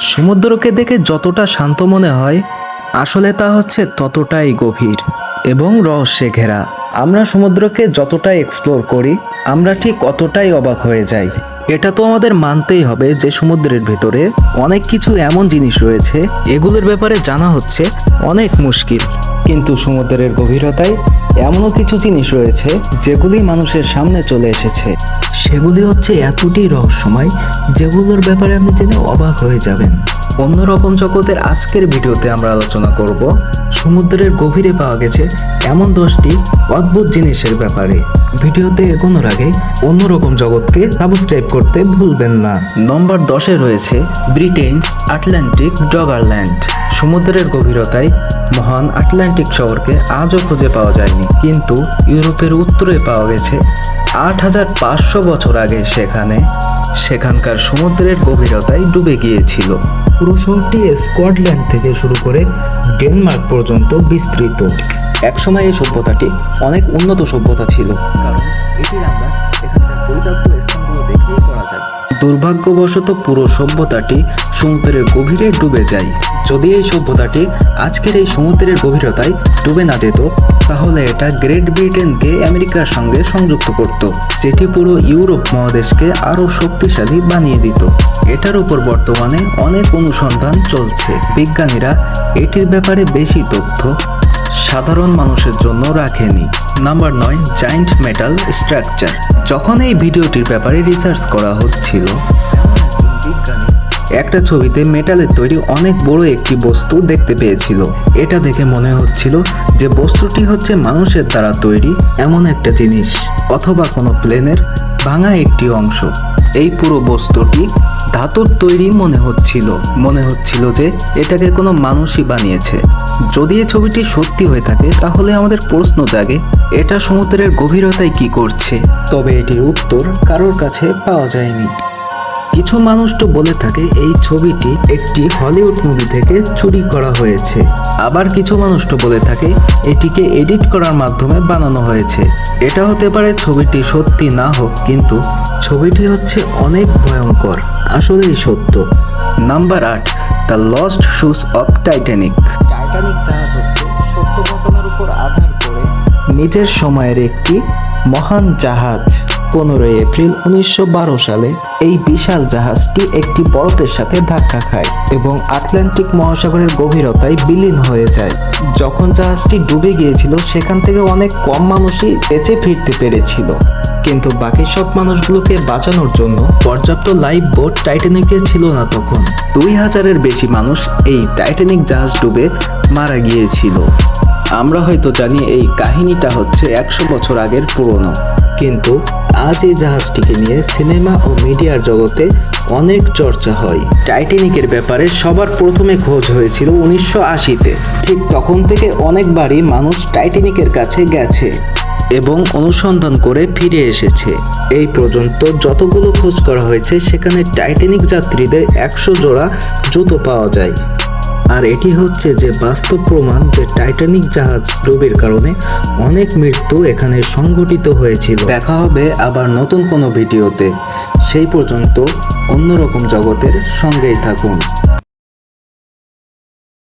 সমুদ্রকে দেখে যতটা শান্ত মনে হয়, আসলে তা হচ্ছে ততটাই গভীর এবং রহস্যে ঘেরা। আমরা সমুদ্রকে যতটাই এক্সপ্লোর করি, আমরা ঠিক অতটাই অবাক হয়ে যাই। এটা তো আমাদের মানতেই হবে যে সমুদ্রের ভেতরে অনেক কিছু এমন জিনিস রয়েছে, এগুলোর ব্যাপারে জানা হচ্ছে অনেক মুশকিল। কিন্তু সমুদ্রের গভীরতায় এমনও কিছু জিনিস রয়েছে, যেগুলি মানুষের সামনে চলে এসেছে। সেগুলি হচ্ছে এতটাই রহস্যময়, যেগুলোর ব্যাপারে আপনি জেনে অবাক হয়ে যাবেন। অন্যরকম জগতের আজকের ভিডিওতে আমরা আলোচনা করব, সমুদ্রের গভীরে পাওয়া গেছে এমন দশটি অদ্ভুত জিনিসের ব্যাপারে। ভিডিওতে এগোনোর আগে অন্যরকম জগৎকে সাবস্ক্রাইব করতে ভুলবেন না। নম্বর দশে রয়েছে ব্রিটেনস আটলান্টিক ডগারল্যান্ড। সমুদ্রের গভীরতায় মহান আটলান্টিক শহরকে আজও খুঁজে পাওয়া যায়নি। কিন্তু ইউরোপের উত্তরে পাওয়া গেছে আট হাজার পাঁচশো বছর আগে সেখানে সেখানকার সমুদ্রের গভীরতায় ডুবে গিয়েছিল। পুরো শহরটি স্কটল্যান্ড থেকে শুরু করে ডেনমার্ক পর্যন্ত বিস্তৃত। একসময় এই সভ্যতাটি অনেক উন্নত সভ্যতা ছিল, কারণ এটির আন্দাজ এখানকার পরিত্যক্ত স্থানগুলো দেখেই করা যায়। দুর্ভাগ্যবশত পুরো সভ্যতাটি সমুদ্রের গভীরে ডুবে যায়। যদি এই সভ্যতাটি আজকের এই সমুদ্রের গভীরতায় ডুবে না যেত, তাহলে এটা গ্রেট ব্রিটেনকে আমেরিকার সঙ্গে সংযুক্ত করত, যেটি পুরো ইউরোপ মহাদেশকে আরও শক্তিশালী বানিয়ে দিত। এটার উপর বর্তমানে অনেক অনুসন্ধান চলছে। বিজ্ঞানীরা এটির ব্যাপারে বেশি তথ্য সাধারণ মানুষের জন্য রাখেনি। নাম্বার নয়, জায়েন্ট মেটাল স্ট্রাকচার। যখন এই ভিডিওটির ব্যাপারে রিসার্চ করা হচ্ছিল একটা ছবিতে মেটালের তৈরি অনেক বড় একটি বস্তু দেখতে পেয়েছিল। এটা দেখে মনে হচ্ছিল যে বস্তুটি হচ্ছে মানুষের দ্বারা তৈরি এমন একটা জিনিস, অথবা কোনো প্লেনের ভাঙা একটি অংশ। এই পুরো বস্তুটি ধাতুর তৈরি মনে হচ্ছিল। মনে হচ্ছিল যে এটাকে কোনো মানুষই বানিয়েছে। যদি এই ছবিটি সত্যি হয়ে থাকে, তাহলে আমাদের প্রশ্ন জাগে, এটা সমুদ্রের গভীরতায় কি করছে? তবে এটির উত্তর কারোর কাছে পাওয়া যায়নি। কিছু মানুষ তো বলে থাকে এই ছবিটি একটি হলিউড মুভি থেকে চুরি করা হয়েছে। আবার কিছু মানুষ তো বলে থাকে এটিকে এডিট করার মাধ্যমে বানানো হয়েছে। এটা হতে পারে ছবিটি সত্যি না হোক, কিন্তু ছবিটি হচ্ছে অনেক ভয়ঙ্কর। আসলেই সত্য। নাম্বার আট, the lost shoes of Titanic. Titanic জাহাজ হচ্ছে, সত্য ঘটনার উপর আধার করে নিজের সময়ের একটি মহান জাহাজ। পনেরোই এপ্রিল উনিশশো বারো সালে এই বিশাল জাহাজটি একটি বরফের সাথে ধাক্কা খায় এবং আটলান্টিক মহাসাগরের গভীরতায় বিলীন হয়ে যায়। যখন জাহাজটি ডুবে গিয়েছিল, সেখান থেকে অনেক কম মানুষই বেঁচে ফিরতে পেরেছিল। কিন্তু বাকি সব মানুষগুলোকে বাঁচানোর জন্য পর্যাপ্ত লাইফ বোট টাইটানিকে ছিল না তখন। দুই হাজারের বেশি মানুষ এই টাইটানিক জাহাজ ডুবে মারা গিয়েছিল। আমরা হয়তো জানি এই কাহিনীটা হচ্ছে একশো বছর আগের পুরনো। কিন্তু আজ এই জাহাজটিকে নিয়ে সিনেমা ও মিডিয়ার জগতে অনেক চর্চা হয়। টাইটানিকের ব্যাপারে সবার প্রথমে খোঁজ হয়েছিল উনিশশো আশিতে। ঠিক তখন থেকে অনেকবারই মানুষ টাইটানিকের কাছে গেছে এবং অনুসন্ধান করে ফিরে এসেছে। এই পর্যন্ত যতগুলো খোঁজ করা হয়েছে, সেখানে টাইটানিক যাত্রীদের একশো জোড়া জুতো পাওয়া যায়। আর এটি হচ্ছে যে বাস্তব প্রমাণ যে টাইটানিক জাহাজ ডুবির কারণে অনেক মৃত্যু এখানে সংঘটিত হয়েছিল। দেখা হবে আবার নতুন কোনো ভিডিওতে। সেই পর্যন্ত অন্যরকম জগতের সঙ্গেই থাকুন।